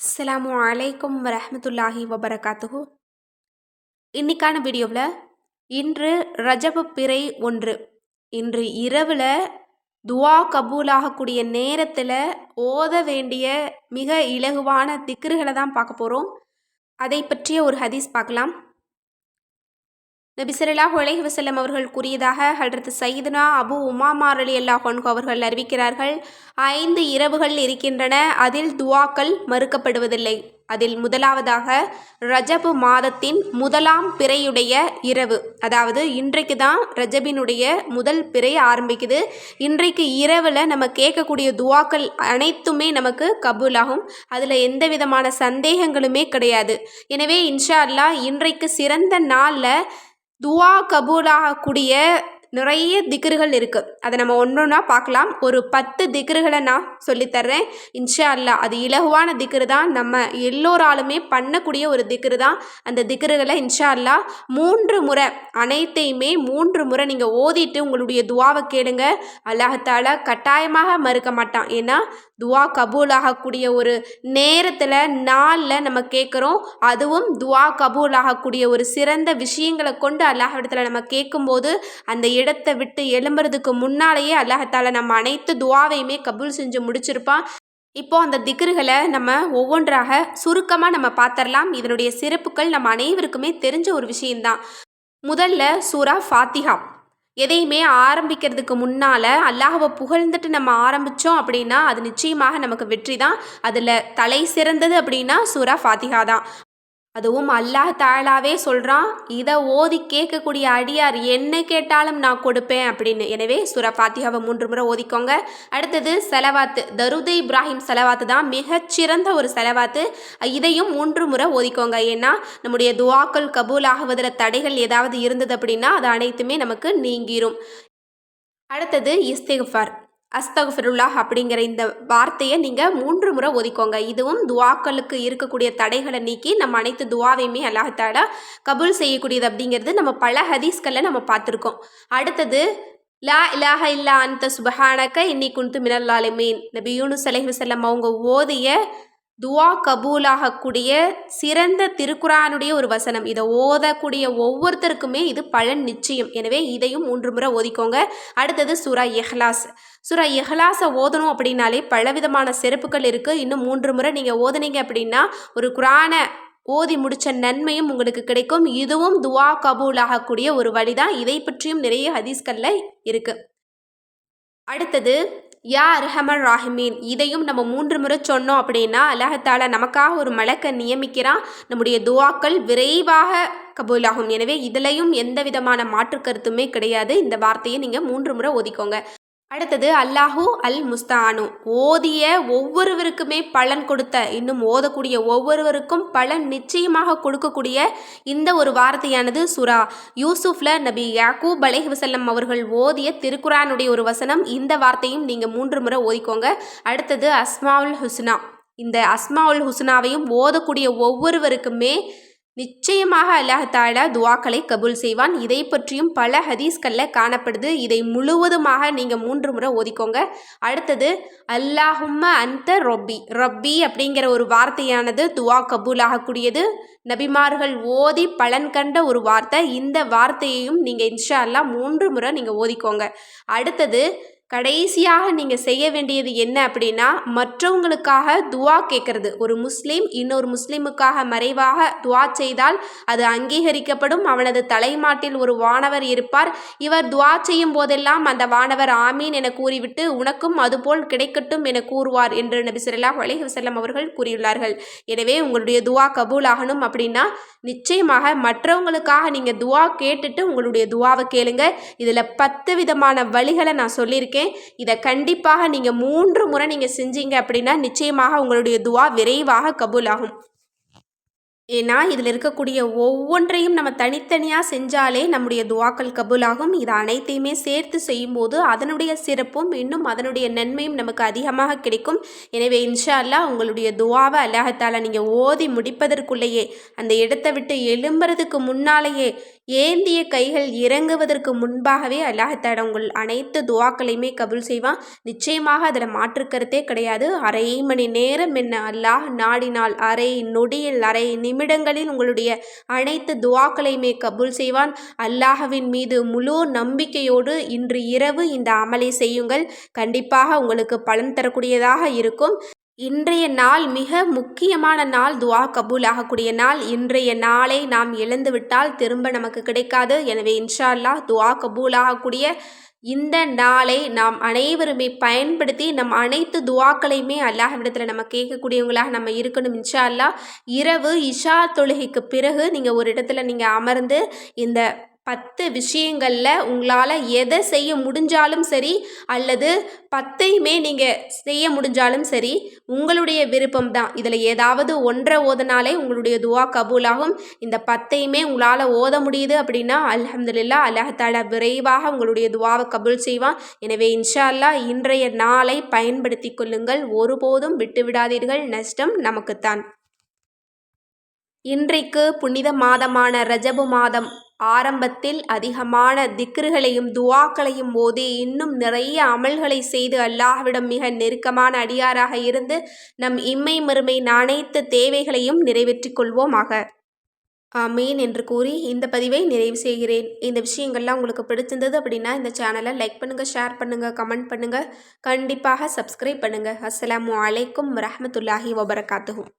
அஸ்லாம் அலைக்கும் வரமத்துல்லாஹி வபரகாத்துஹு. இன்னைக்கான வீடியோவில் இன்று ரஜபு பிறை ஒன்று. இன்று இரவில் துவா கபூலாகக்கூடிய நேரத்தில் ஓத வேண்டிய மிக இலகுவான திக்ருகளை தான் பார்க்க போகிறோம் அதை பற்றிய ஒரு ஹதீஸ் பார்க்கலாம். நபி உலகி வசல்லம் அவர்கள் கூறியதாக ஹல்ரத் சயிதுனா அபு உமா அலி அல்லாஹ் அவர்கள் அறிவிக்கிறார்கள் ஐந்து இரவுகள் இருக்கின்றன அதில் துவாக்கள் மறுக்கப்படுவதில்லை. அதில் முதலாவதாக ரஜபு மாதத்தின் முதலாம் பிறையுடைய இரவு. அதாவது இன்றைக்கு தான் ரஜபினுடைய முதல் பிறை ஆரம்பிக்குது. இன்றைக்கு இரவில் நம்ம கேட்கக்கூடிய துவாக்கள் அனைத்துமே நமக்கு கபூலாகும். அதில் எந்த விதமான சந்தேகங்களுமே கிடையாது. எனவே இன்ஷா அல்லாஹ் இன்றைக்கு சிறந்த நாளில் துவா கபூலாகக்கூடிய நிறைய திக்ருகள் இருக்குது அதை நம்ம ஒன்று ஒன்றா பார்க்கலாம். ஒரு பத்து திக்ருகளை நான் சொல்லித்தர்றேன். இன்ஷா அல்லாஹ் அது இலகுவான திக்ரு தான். நம்ம எல்லோராலுமே பண்ணக்கூடிய ஒரு திக்ரு தான் அந்த திக்ருகளை இன்ஷா அல்லாஹ் மூன்று முறை அனைத்தையுமே மூன்று முறை நீங்கள் ஓதிட்டு உங்களுடைய துவாவை கேளுங்க. அல்லாஹால கட்டாயமாக மறுக்க மாட்டான். ஏன்னா துவா கபூல் ஆகக்கூடிய ஒரு நேரத்தில் நாளில் நம்ம கேட்குறோம் அதுவும் துவா கபூல் ஆகக்கூடிய ஒரு சிறந்த விஷயங்களை கொண்டு அல்லாஹிடத்தில் நம்ம கேட்கும்போது அந்த இடத்தை விட்டு எழும்புறதுக்கு முன்னாலேயே அல்லாஹத்தால் நம்ம அனைத்து துவாவையுமே கபூல் செஞ்சு முடிச்சிருப்பான். இப்போ அந்த திக்ருகளை நம்ம ஒவ்வொன்றாக சுருக்கமாக நம்ம பார்த்துடலாம் இதனுடைய சிறப்புகள் நம்ம அனைவருக்குமே தெரிஞ்ச ஒரு விஷயம்தான். முதல்ல சூரா ஃபாத்திஹா. எதையுமே ஆரம்பிக்கிறதுக்கு முன்னால் அல்லாஹவை புகழ்ந்துட்டு நம்ம ஆரம்பித்தோம் அப்படின்னா அது நிச்சயமாக நமக்கு வெற்றி தான் அதில் தலை சிறந்தது அப்படின்னா சூரா ஃபாத்திஹா தான். அதுவும் அல்லாஹ் தாழாவே சொல்கிறான் இதை ஓதி கேட்கக்கூடிய அடியார் என்ன கேட்டாலும் நான் கொடுப்பேன் அப்படின்னு. எனவே சுர ஃபாத்தியாவை மூன்று முறை ஓதிக்கோங்க. அடுத்தது செலவாத்து தருது இப்ராஹிம் செலவாத்து தான் மிகச்சிறந்த ஒரு செலவாத்து. இதையும் மூன்று முறை ஓதிக்கோங்க. ஏன்னா நம்முடைய துவாக்கள் கபூல் ஆகுவதில் தடைகள் ஏதாவது இருந்தது அப்படின்னா அது அனைத்துமே நமக்கு நீங்கிரும். அடுத்தது இஸ்திஃபார் அஸ்தகுஃபிருல்லாஹ் அப்படிங்கிற இந்த வார்த்தையை நீங்கள் மூன்று முறை ஒதுக்கோங்க. இதுவும் துவாக்களுக்கு இருக்கக்கூடிய தடைகளை நீக்கி நம்ம அனைத்து துவாவையுமே அல்லாஹாலா கபூல் செய்யக்கூடியது அப்படிங்கிறது நம்ம பல ஹதீஸ்களில் நம்ம பார்த்துருக்கோம். அடுத்தது லா இலாஹ இல்லா அந்த சுபஹானக்க இன்னி குந்து மினல்லாலுமீன் நபி யூனு அலைஹி செல்லம் அவங்க ஓதிய துவா கபூலாகக்கூடிய சிறந்த திருக்குறானுடைய ஒரு வசனம். இதை ஓதக்கூடிய ஒவ்வொருத்தருக்குமே இது பலன் நிச்சயம். எனவே இதையும் மூன்று முறை ஓதிக்கோங்க. அடுத்தது சுரா எஹ்லாஸ் சுரா எஹ்லாஸை ஓதணும் அப்படின்னாலே பலவிதமான சிறப்புகள் இருக்குது இன்னும் மூன்று முறை நீங்கள் ஓதுனீங்க அப்படின்னா ஒரு குரானை ஓதி முடித்த நன்மையும் உங்களுக்கு கிடைக்கும். இதுவும் துவா கபூலாகக்கூடிய ஒரு ஒரு வழிதான். இதை பற்றியும் நிறைய ஹதீஸ்களில் இருக்குது அடுத்தது யா அர்ஹமர் ராஹிமீன் இதையும் நம்ம மூன்று முறை சொன்னோம் அப்படின்னா அலஹத்தால நமக்காக ஒரு மலக்கை நியமிக்கிறான். நம்முடைய துவாக்கள் விரைவாக கபூலாகும். எனவே இதுலேயும் எந்த விதமான மாற்று கருத்துமே கிடையாது. இந்த வார்த்தையை நீங்கள் மூன்று முறை ஒதுக்கோங்க. அடுத்தது அல்லாஹூ அல் முஸ்தானு ஓதிய ஒவ்வொருவருக்குமே பலன் கொடுத்த இன்னும் ஓதக்கூடிய ஒவ்வொருவருக்கும் பலன் நிச்சயமாக கொடுக்கக்கூடிய இந்த ஒரு வார்த்தையானது சுரா யூசுஃப்ல நபி யாக்கூப் அலைஹி வசல்லம் அவர்கள் ஓதிய திருக்குறானுடைய ஒரு வசனம். இந்த வார்த்தையும் நீங்கள் மூன்று முறை ஓதிக்கோங்க. அடுத்தது அஸ்மாவுல் ஹுஸ்னா. இந்த அஸ்மாவுல் ஹுஸ்னாவையும் ஓதக்கூடிய ஒவ்வொருவருக்குமே நிச்சயமாக அல்லாஹாலா துவாக்களை கபூல் செய்வான். இதை பற்றியும் பல ஹதீஸ்களில் காணப்படுது. இதை முழுவதுமாக நீங்கள் மூன்று முறை ஓதிக்கோங்க. அடுத்தது அல்லாஹும்ம அந்த ரொப்பி. ரப்பி அப்படிங்கிற ஒரு வார்த்தையானது துவா கபூல் ஆகக்கூடியது நபிமார்கள் ஓதி பலன் கண்ட ஒரு வார்த்தை. இந்த வார்த்தையையும் நீங்கள் இன்ஷா அல்லா மூன்று முறை நீங்கள் ஓதிக்கோங்க. அடுத்தது கடைசியாக நீங்கள் செய்ய வேண்டியது என்ன அப்படின்னா மற்றவங்களுக்காக துவா கேட்குறது. ஒரு முஸ்லீம் இன்னொரு முஸ்லீமுக்காக மறைவாக துவா செய்தால் அது அங்கீகரிக்கப்படும். அவனது தலைமாட்டில் ஒரு வானவர் இருப்பார். இவர் துவா செய்யும் போதெல்லாம் அந்த வானவர் ஆமீன் என கூறிவிட்டு உனக்கும் அதுபோல் கிடைக்கட்டும் என கூறுவார் என்று நபி சொல்லாஹ் அலைஹி அவர்கள் கூறியுள்ளார்கள். எனவே உங்களுடைய துவா கபூல் ஆகணும் அப்படின்னா நிச்சயமாக மற்றவங்களுக்காக நீங்கள் துவா கேட்டுட்டு உங்களுடைய துவாவை கேளுங்க. இதில் பத்து விதமான வழிகளை நான் சொல்லியிருக்கேன். இருக்கேன். இதை கண்டிப்பாக நீங்கள் மூன்று முறை நீங்கள் செஞ்சீங்க அப்படின்னா நிச்சயமாக உங்களுடைய துவா விரைவாக கபூல் ஆகும் ஏன்னா இதில் இருக்கக்கூடிய ஒவ்வொன்றையும் நம்ம தனித்தனியாக செஞ்சாலே நம்முடைய துவாக்கள் கபூலாகும். இது அனைத்தையுமே சேர்த்து செய்யும்போது அதனுடைய சிறப்பும் இன்னும் அதனுடைய நன்மையும் நமக்கு அதிகமாக கிடைக்கும். எனவே இன்ஷா அல்லா உங்களுடைய துவாவை அல்லாஹத்தால நீங்கள் ஓதி முடிப்பதற்குள்ளேயே அந்த இடத்தை விட்டு எழும்புறதுக்கு முன்னாலேயே ஏந்திய கைகள் இறங்குவதற்கு முன்பாகவே அல்லாஹால உங்கள் அனைத்து துவாக்களையுமே கபுல் செய்வான். நிச்சயமாக அதில் மாற்றுக்கருத்தே கிடையாது. அரை மணி நேரம் என்ன அல்லாஹ் நாடினால் அரை நொடியில் அரை நிமிடங்களில் உங்களுடைய அனைத்து துவாக்களையுமே கபுல் செய்வான். அல்லாஹவின் மீது முழு நம்பிக்கையோடு இன்று இரவு இந்த அமலை செய்யுங்கள். கண்டிப்பாக உங்களுக்கு பலன் தரக்கூடியதாக இருக்கும். இன்றைய நாள் மிக முக்கியமான நாள் துவா கபூல் ஆகக்கூடிய நாள். இன்றைய நாளை நாம் இழந்துவிட்டால் திரும்ப நமக்கு கிடைக்காது. எனவே இன்ஷா அல்லாஹ் துவா கபூல் ஆகக்கூடிய இந்த நாளை நாம் அனைவருமே பயன்படுத்தி நம் அனைத்து துவாக்களையுமே அல்லாஹ்விடத்தில் நம்ம கேட்கக்கூடியவங்களாக நம்ம இருக்கணும் இன்ஷா அல்லாஹ் இரவு இஷா தொழுகைக்கு பிறகு நீங்கள் ஒரு இடத்துல நீங்கள் அமர்ந்து இந்த பத்து விஷயங்களில் உங்களால் எதை செய்ய முடிஞ்சாலும் சரி அல்லது பத்தையுமே நீங்கள் செய்ய முடிஞ்சாலும் சரி உங்களுடைய விருப்பம் தான். இதில் ஏதாவது ஒன்றை ஓதனாலே உங்களுடைய துவா கபூலாகும். இந்த பத்தையுமே உங்களால் ஓத முடியுது அப்படின்னா அலமதுல்லா அல்லாஹால விரைவாக உங்களுடைய துவாவை கபூல் செய்வான். எனவே இன்ஷா அல்லாஹ் இன்றைய நாளை பயன்படுத்தி கொள்ளுங்கள். ஒருபோதும் விட்டுவிடாதீர்கள் நஷ்டம் நமக்குத்தான். இன்றைக்கு புனித மாதமான ரஜபு மாதம் ஆரம்பத்தில் அதிகமான திக்ருகளையும் துவாக்களையும் ஓதி இன்னும் நிறைய அமல்களை செய்து அல்லாஹ்விடம் மிக நெருக்கமான அடியாராக இருந்து நம் இம்மை மறுமை அனைத்து தேவைகளையும் நிறைவேற்றிக் கொள்வோமாக. ஆமீன் என்று கூறி இந்த பதிவை நிறைவு செய்கிறேன். இந்த விஷயங்கள்லாம் உங்களுக்கு பிடிச்சிருந்தது அப்படின்னா இந்த சேனலை லைக் பண்ணுங்கள் ஷேர் பண்ணுங்கள் கமெண்ட் பண்ணுங்கள் கண்டிப்பாக சப்ஸ்கிரைப் பண்ணுங்கள் அஸ்ஸலாமு அலைக்கும் வரஹமத்துல்லாஹி வபரகாத்துகும்